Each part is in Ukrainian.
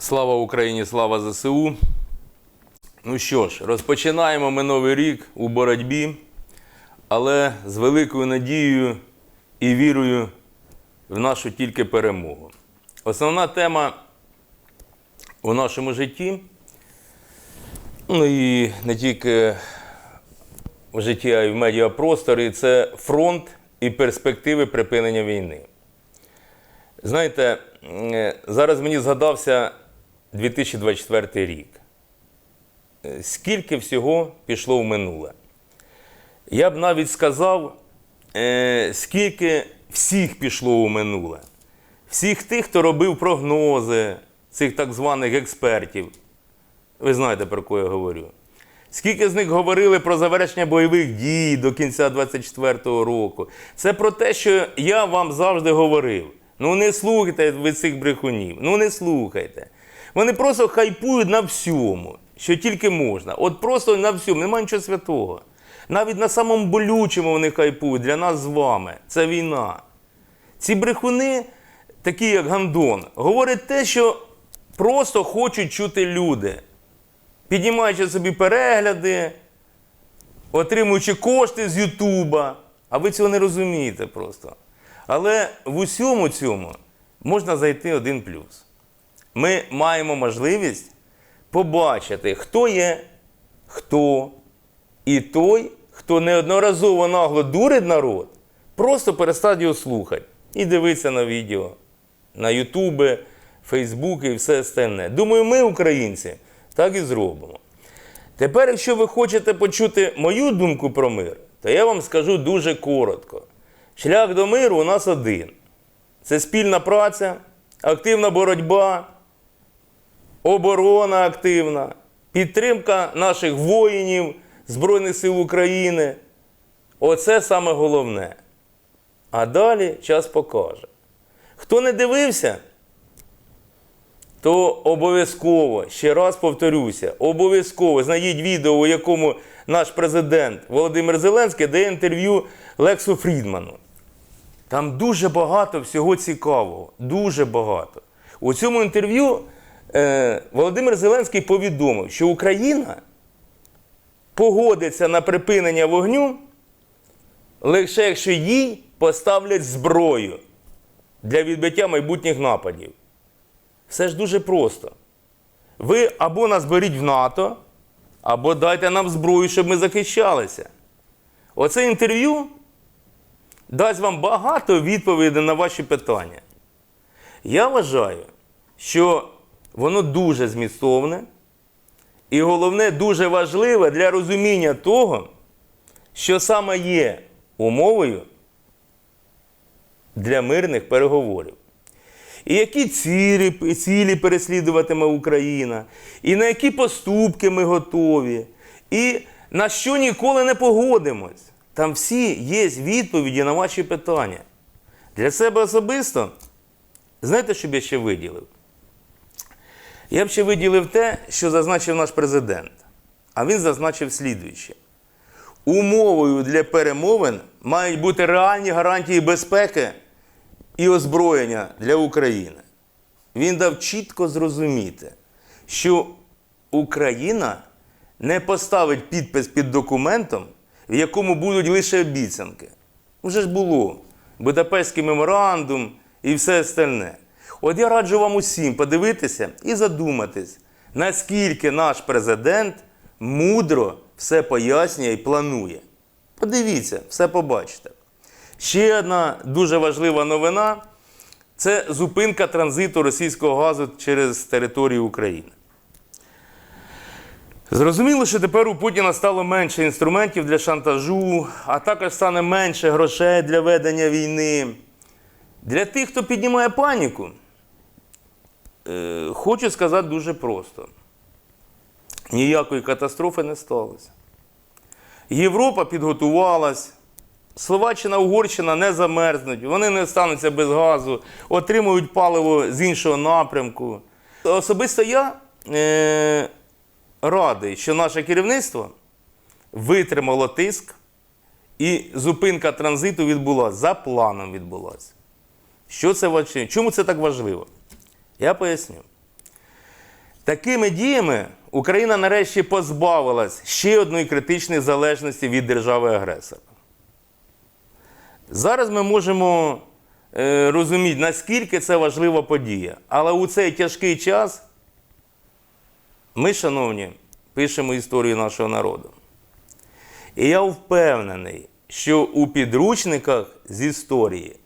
Слава Україні, слава ЗСУ. Ну що ж, розпочинаємо ми новий рік у боротьбі, але з великою надією і вірою в нашу тільки перемогу. Основна тема у нашому житті, ну і не тільки в житті, а й в медіапросторі, це фронт і перспективи припинення війни. Знаєте, е, зараз мені згадався 2024 рік. Е, Скільки всього пішло в минуле? Я б навіть сказав, е, скільки всіх пішло у минуле. Всіх тих, хто робив прогнози, цих так званих експертів. Ви знаєте, про кого я говорю. Скільки з них говорили про завершення бойових дій до кінця 24-го року. Це про те, що я вам завжди говорив. Ну не слухайте ви цих брехунів. Ну не слухайте. Вони просто хайпують на всьому, що тільки можна. От просто на всьому, немає нічого святого. Навіть на самому болючому вони хайпують для нас з вами. Це війна. Ці брехуни, такі як Гандон, говорять те, що просто хочуть чути люди піднімаючи собі перегляди, отримуючи кошти з Ютуба. А ви цього не розумієте просто. Але в усьому цьому можна зайти один плюс. Ми маємо можливість побачити, хто є хто, і той, хто неодноразово нагло дурить народ, просто перестати його слухати і дивитися на відео, на Ютуби, Фейсбуки і все остальне. Думаю, ми, українці, так і зробимо. Тепер, якщо ви хочете почути мою думку про мир, то я вам скажу дуже коротко. Шлях до миру у нас один: це спільна праця, активна боротьба, оборона активна, підтримка наших воїнів Збройних сил України. Оце саме головне. А далі час покаже. Хто не дивився, то обов'язково, ще раз повторюся, обов'язково знайдіть відео, у якому наш президент Володимир Зеленський дає інтерв'ю Лексу Фрідману. Там дуже багато всього цікавого. Дуже багато. У цьому інтерв'ю Володимир Зеленський повідомив, що Україна погодиться на припинення вогню лише якщо їй поставлять зброю для відбиття майбутніх нападів. Все ж дуже просто. Ви або нас беріть в НАТО, або дайте нам зброю, щоб ми захищалися. Оце інтерв'ю дасть вам багато відповідей на ваші питання. Я вважаю, що воно дуже змістовне і головне, дуже важливе для розуміння того, що саме є умовою для мирних переговорів. І які цілі, цілі переслідуватиме Україна, і на які поступки ми готові, і на що ніколи не погодимось. Там всі є відповіді на ваші питання. Для себе особисто, знаєте, що б я ще виділив? Я б ще виділив те, що зазначив наш президент. А він зазначив слідуюче. Умовою для перемовин мають бути реальні гарантії безпеки і озброєння для України. Він дав чітко зрозуміти, що Україна не поставить підпис під документом, в якому будуть лише обіцянки. Уже ж було Будапештський меморандум і все остальне. От я раджу вам усім подивитися і задуматись, наскільки наш президент мудро все пояснює і планує. Подивіться, все побачите. Ще одна дуже важлива новина це зупинка транзиту російського газу через територію України. Зрозуміло, що тепер у Путіна стало менше інструментів для шантажу, а також стане менше грошей для ведення війни. Для тих, хто піднімає паніку, хочу сказати дуже просто: ніякої катастрофи не сталося. Європа підготувалась. Словаччина, Угорщина не замерзнуть, вони не стануться без газу, отримують паливо з іншого напрямку. Особисто я е, радий, що наше керівництво витримало тиск і зупинка транзиту відбулася, за планом відбулася. Що це важливо? Чому це так важливо? Я поясню. Такими діями Україна нарешті позбавилась ще одної критичної залежності від держави-агресора. Зараз ми можемо е, розуміти, наскільки це важлива подія. Але у цей тяжкий час ми, шановні, пишемо історію нашого народу. І я впевнений, що у підручниках з історії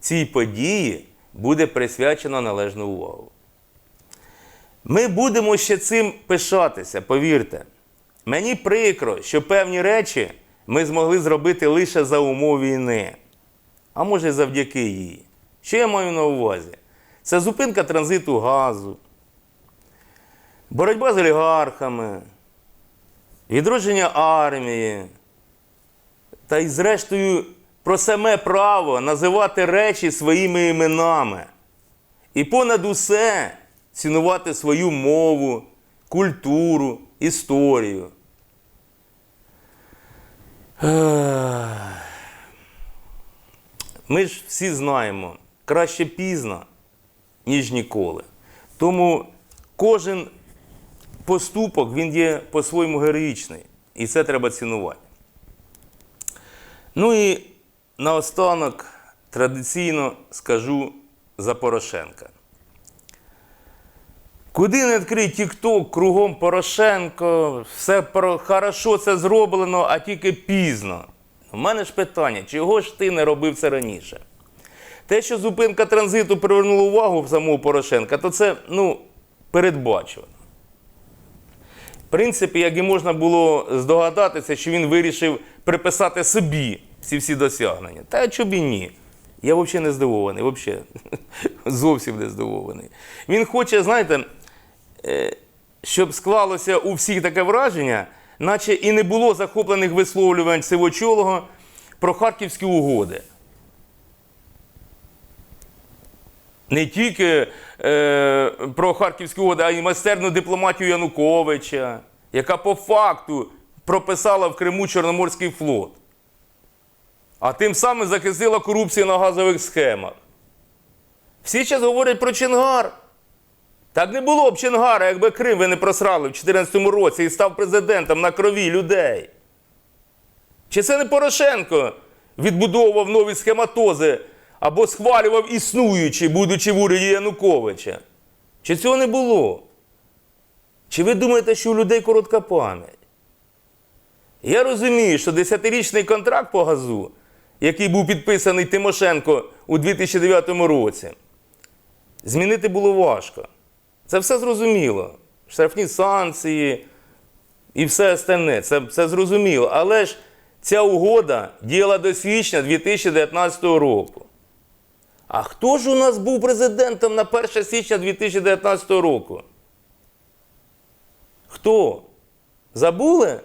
цій події буде присвячено належну увагу. Ми будемо ще цим пишатися, повірте. Мені прикро, що певні речі ми змогли зробити лише за умов війни, а може завдяки їй. Що я маю на увазі? Це зупинка транзиту газу, боротьба з олігархами, відродження армії, та й, зрештою, про саме право називати речі своїми іменами. І понад усе цінувати свою мову, культуру, історію. Ми ж всі знаємо, краще пізно, ніж ніколи. Тому кожен поступок він є по-своєму героїчний. І це треба цінувати. Ну і наостанок традиційно скажу за Порошенка. Куди не відкрий Тік-Ток, кругом Порошенко, все про хорошо це зроблено, а тільки пізно. У мене ж питання, чого ж ти не робив це раніше? Те, що зупинка транзиту привернула увагу самого Порошенка, то це ну, передбачувано. В принципі, як і можна було здогадатися, що він вирішив приписати собі ці всі досягнення. Та чому і ні? Я взагалі не здивований, взагалі. зовсім не здивований. Він хоче, знаєте, е, щоб склалося у всіх таке враження, наче і не було захоплених висловлювань сивочолого про харківські угоди. Не тільки е, про харківські угоди, а й майстерну дипломатію Януковича, яка по факту прописала в Криму Чорноморський флот. А тим самим захистила корупцію на газових схемах. Всі зараз говорять про Чонгар. Так не було б Чонгара, якби Крим ви не просрали в 2014 році і став президентом на крові людей. Чи це не Порошенко відбудовував нові схематози або схвалював існуючі, будучи в уряді Януковича? Чи цього не було? Чи ви думаєте, що у людей коротка пам'ять? Я розумію, що 10-річний контракт по газу, який був підписаний Тимошенко у 2009 році, змінити було важко. Це все зрозуміло. Штрафні санкції і все остальне. Це, це зрозуміло. Але ж ця угода діяла до січня 2019 року. А хто ж у нас був президентом на 1 січня 2019 року? Хто? Забули?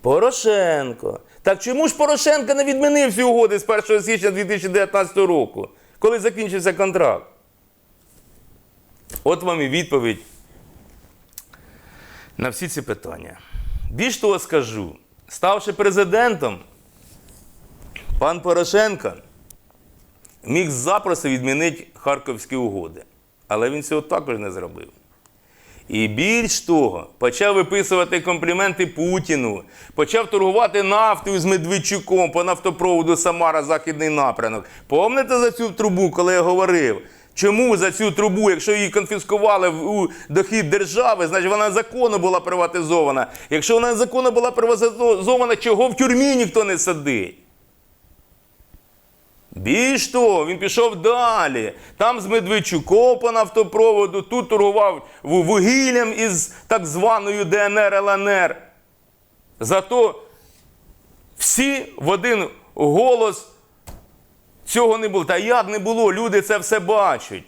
Порошенко. Так чому ж Порошенко не відмінив ці угоди з 1 січня 2019 року, коли закінчився контракт? От вам і відповідь на всі ці питання. Більш того скажу, ставши президентом, пан Порошенко міг запросто відмінити Харківські угоди. Але він цього також не зробив. І більш того, почав виписувати компліменти Путіну, почав торгувати нафтою з Медведчуком по нафтопроводу Самара Західний напрямок. Помните за цю трубу, коли я говорив? Чому за цю трубу, якщо її конфіскували у дохід держави, значить вона законно була приватизована. Якщо вона законно була приватизована, чого в тюрмі ніхто не сидить? Більш того, він пішов далі. Там з Медведчуком по нафтопроводу, тут торгував вугіллям із так званою ДНР ЛНР. Зато всі в один голос цього не було. Та як не було? Люди це все бачать.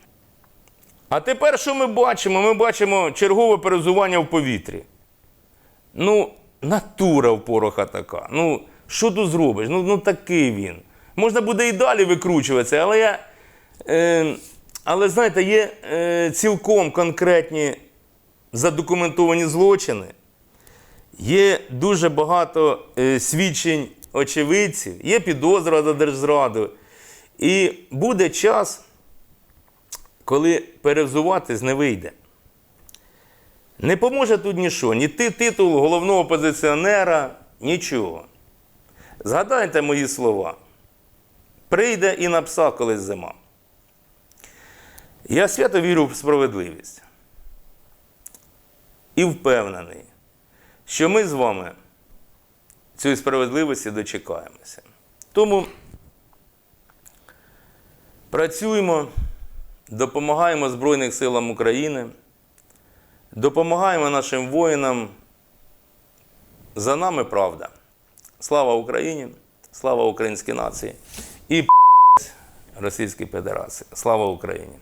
А тепер що ми бачимо? Ми бачимо чергове перезування в повітрі. Ну, натура в пороха така. Ну, що тут зробиш? Ну, ну такий він. Можна буде і далі викручуватися, але я. Е, але знаєте, є е, цілком конкретні задокументовані злочини. Є дуже багато е, свідчень очевидців, є підозра за держзраду. І буде час, коли перевзуватись не вийде. Не поможе тут нічого, ні ти титул головного опозиціонера, нічого. Згадайте мої слова. Прийде і на пса колись зима. Я свято вірю в справедливість. І впевнений, що ми з вами цієї справедливості дочекаємося. Тому працюємо, допомагаємо Збройним силам України, допомагаємо нашим воїнам. За нами правда. Слава Україні! Слава українській нації і Російській Федерації. Слава Україні!